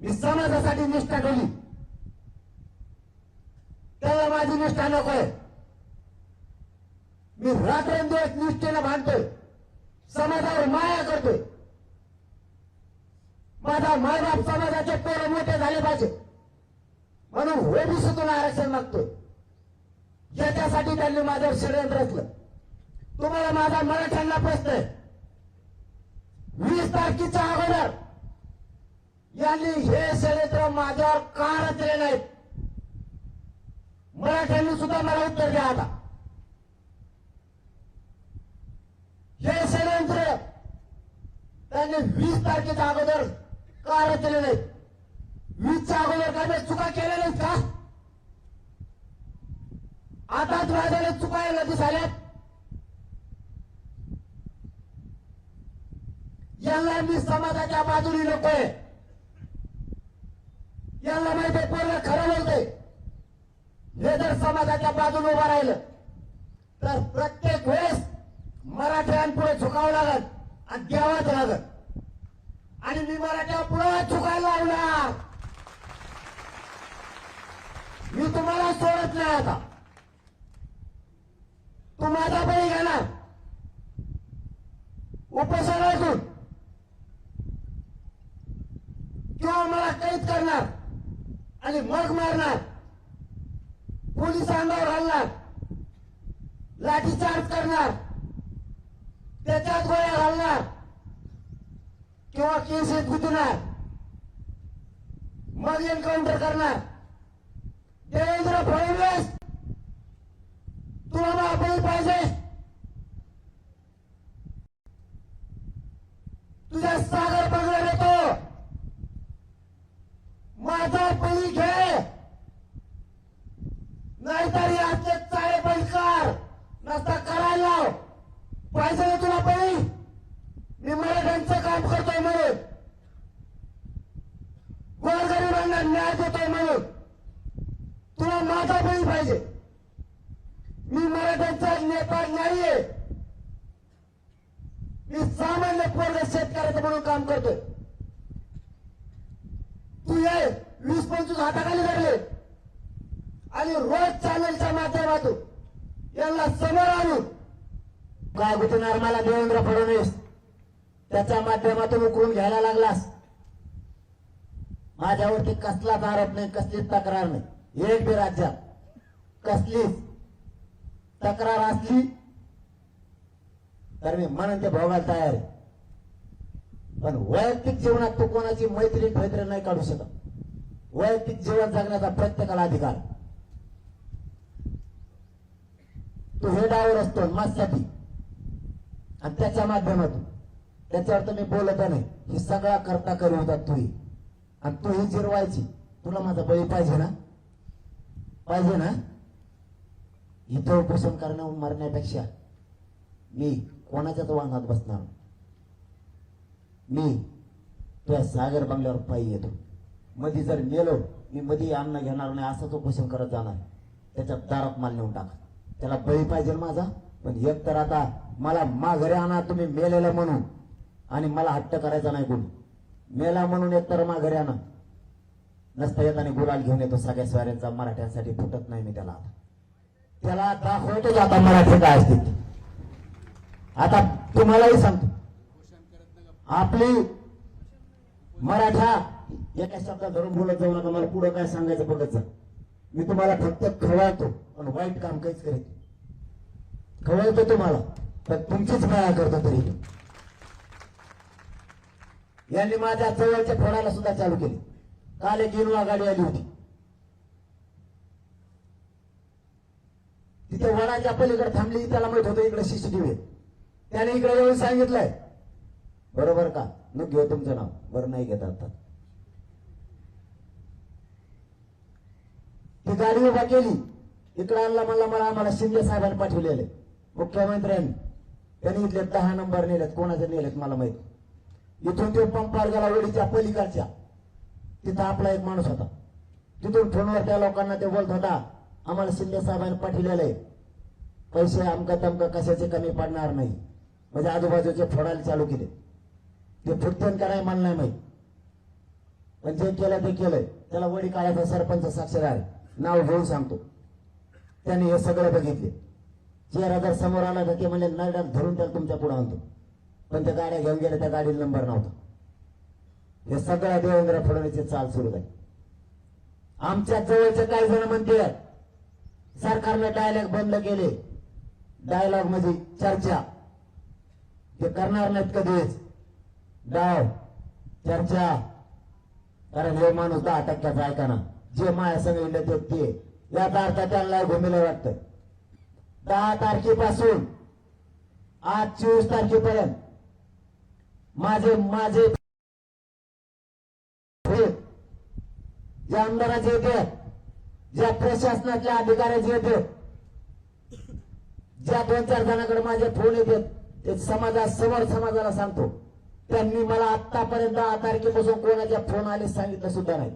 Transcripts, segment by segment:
मी समाजासाठी निष्ठा ठेवली त्याला माझी निष्ठा नकोय मी रात्रंदिवस निष्ठेनं भांडतोय. समाजावर माया करतोय. माझा मायबाप समाजाचे पोरं मोठे झाले पाहिजे. म्हणून ओबीसीतून आरक्षण मागतोय. याच्यासाठी त्यांनी माझ्यावर षडयंत्र असलं तुम्हाला माझा मराठ्यांना प्रश्न आहे. वीस तारखेच्या अगोदर यांनी हे षडयंत्र माझ्यावर का रचले नाहीत? मराठ्यांनी सुद्धा मला उत्तर द्या आता. हे षडयंत्र त्यांनी वीस तारखेच्या अगोदर का रचले नाहीत? वीसच्या अगोदर काय चुका केल्या नाहीत का? आताच माझ्याने चुका यायला दिसाल्यात यांना मी समाजाच्या बाजूने नकोय. यांना माहिती आहे पोरं खरं बोलतंय. हे जर समाजाच्या बाजूने उभं राहिलं. तर प्रत्येक वेळेस मराठ्यांपुढे झुकावं लागल आणि द्यावंच लागल. आणि मी मराठ्या पुढे झुकायला लावणार. मी तुम्हाला सोडत नाही आता. तू माझा बळी घेणार. उपोषणातून किंवा मला कैद करणार. आणि मग मारणार. पोलीस अंगावर हलणार लाठीचार्ज करणार. त्याच्यात गोळ्या घालणार. किंवा केसेस गुतणार. मग एन्काउंटर करणार. देवेंद्र फडणवीस तुला बापही पाहिजे तुझ्या सागर बंगला येतो माझा बळी घे नाहीतर याचे चाळे बळी कर नसता करायला लाव पाहिजे ना तुला बळी मी मराठ्यांचं काम करतोय म्हणून गोरगरिबांना न्याय देतोय म्हणून. तुला माझा बळी पाहिजे. मी मराठ्यांचा नेता नाहीये. मी सामान्य पूर्ण शेतकऱ्याचं म्हणून काम करतोय. तू ये वीस पंचवीस हाताखाली धरले. आणि रोज चॅनलच्या माध्यमातून यांना समोर आणून काय गुतणार मला देवेंद्र फडणवीस त्याच्या माध्यमातून उकळून घ्यायला लागलास. माझ्यावरती कसलाच आरोप नाही कसलीच तक्रार नाही. एक बी राज्यात कसलीच तक्रार असली तर मी म्हणून ते भोगायला तयार आहे. पण वैयक्तिक जीवनात तू कोणाची मैत्री मैत्री नाही काढू शकत. वैयक्तिक जीवन जगण्याचा प्रत्येकाला अधिकार तो तू हे डावर असतो माझ्यासाठी आणि त्याच्या माध्यमातून. त्याच्यावर तुम्ही बोलत नाही. ही सगळा करता करू होतात तुही आणि तू ही जिरवायची. तुला माझा बळी पाहिजे ना? पाहिजे ना? इथं उपोषण करण्यावर मरण्यापेक्षा मी कोणाच्याच वाहनात बसणार मी तुझ्या सागर बंगल्यावर पायी येतो. मधी जर मेलो मी मधी अन्न घेणार नाही असंच उपोषण करत जाणार. त्याच्या दारात माल नेऊन टाका. त्याला बळी पाहिजे ना माझा? पण एक तर आता मला माघारी आणा तुम्ही मेलेलं म्हणून. आणि मला हट्ट करायचा नाही कोणी. मेला म्हणून एक तर माघारी आणा नसता येत आणि गुलाल घेऊन येतो सगळ्या स्वाऱ्यांचा मराठ्यांसाठी फुटत नाही मी त्याला. त्याला दाखवतो आता मराठी काय असतील. आता तुम्हालाही सांगतो. आपली मराठा एका शब्दात धरून बोलत जाऊ नका मला पुढं काय सांगायचं बघत जा मी तुम्हाला फक्त खवळतो पण वाईट काम काहीच करीत खवळतो तुम्हाला तर तुमचीच माया करतो तरी. यांनी माझ्या जवळच्या फोडायला सुद्धा चालू केली. काल एक इनोवा गाडी आली होती. तिथे वडाच्या पलीकडे थांबली त्याला माहीत होतं इकडे सीसीटीव्ही त्याने इकडे येऊन सांगितलंय. बरोबर का? न घेऊ तुमचं नाव. बरं नाही घेत आता. ती गाडी उभा केली. इकडे आणला मला मला आम्हाला शिंदे साहेबांनी पाठवलेले मुख्यमंत्र्यांनी. त्यांनी इथले दहा नंबर नेलेत. कोणाचे नेलेत मला माहीत? इथून ते पंपार गेला वडीच्या पलीकडच्या. तिथं आपला एक माणूस होता. तिथून फोनवर त्या लोकांना ते बोलत होता आम्हाला शिंदे साहेबांनी पाठवलेलं आहे. पैसे अमका तमका कशाचे कमी पडणार नाही. म्हणजे आजूबाजूचे फोडायला चालू केले. ते फुटतेन कराय म्हणणार नाही पण जे केलं ते केलंय. त्याला वडी काळाचा सरपंच साक्षीदार नाव घेऊन सांगतो. त्याने हे सगळं बघितले. चेहरा जर समोर आला तर ते म्हणजे नरड्यात धरून त्याला तुमच्यापुढे आणतो. पण त्या गाड्या घेऊन गेल्या त्या गाडीला नंबर नव्हता. हे सगळ्या देवेंद्र फडणवीसचे चाल सुरू झाली. आमच्या जवळचे काही जण म्हणते सरकारने डायलॉग बंद केले. डायलॉग म्हणजे चर्चा. ते करणार नाहीत कधीच. डाव चर्चा. कारण हे माणूस दहा टक्क्याचा ऐका ना? जे माया सांगितलं ते ते. याचा अर्थ त्यांना घुमिलं वाटतं. दहा तारखेपासून आज चोवीस तारखेपर्यंत माझे माझे. या ज्या आमदाराचे येते. ज्या प्रशासनातल्या अधिकाऱ्याचे येते. ज्या दोन चार जणांकडे माझे फोन येते ते समाजा समोर समाजाला सांगतो. त्यांनी मला आतापर्यंत दहा तारखेपासून कोणाच्या फोन आले सांगितलं सुद्धा नाही.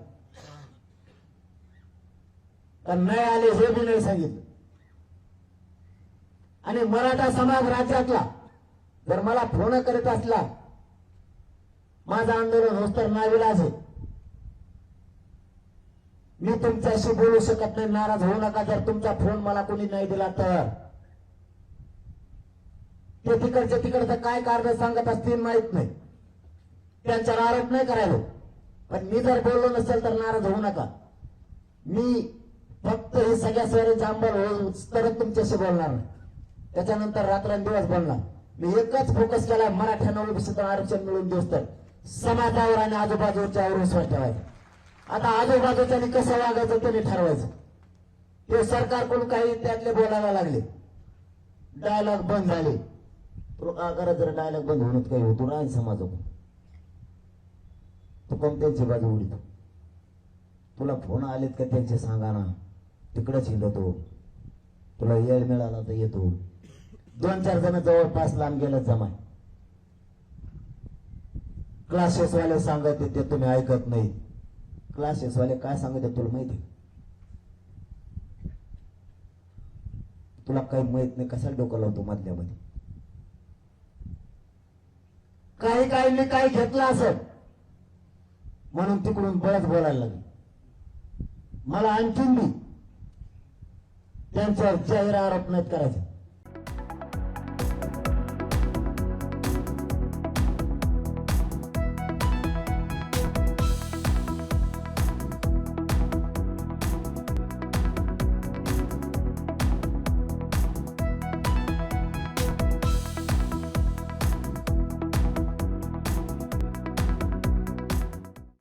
तर नाही आले हे बी नाही सांगितलं. आणि मराठा समाज राज्यातला जर मला फोन करीत असला माझं आंदोलन होस्तर नाविलाज आहे. मी तुमच्याशी बोलू शकत नाही नाराज होऊ नका. जर तुमचा फोन मला कोणी नाही दिला तर. ते तिकडचे तिकडचं काय कारण सांगत असतील माहीत नाही. त्यांच्यावर आरोप नाही करायला. पण मी जर बोललो नसेल तर नाराज होऊ नका. मी फक्त हे सगळ्या सगळ्यांचे अंमल होऊन तरच तुमच्याशी बोलणार नाही. त्याच्यानंतर रात्रंदिवस बोलणार. मी एकच फोकस केला मराठ्यांना ओबीसीत आरक्षण मिळून देऊस तर समाजावर आणि आजूबाजूच्यावर विश्वास ठेवायचा. आता आजूबाजूच्या कसं वागायचं त्यांनी ठरवायचं. ते सरकारकडून काही त्यातले बोलायला लागले. डायलॉग बंद झाले. तो का करत जर डायलॉग बंद होण्यात काही होतो नाही समाजाकडून. तू कोणत्यांची बाजू उडीत? तुला फोन आलेत का त्यांचे सांगा ना तिकडेच हिंडतो. तुला वेळ मिळाला तर येतो. दोन चार जण जवळपास लांब गेला जमाय. क्लासेस वाले सांगत ते तुम्ही ऐकत नाही. क्लासेस वाले काय सांगत तुला माहिती तुला काही माहीत नाही कशाला डोकं लावतो मधल्यामध्ये? काही काहींनी काही घेतलं असं म्हणून तिकडून बळच बोलायला लागले. मला आणखीन मी त्यांच्यावर जाहीर आरोप नाहीत करायचे.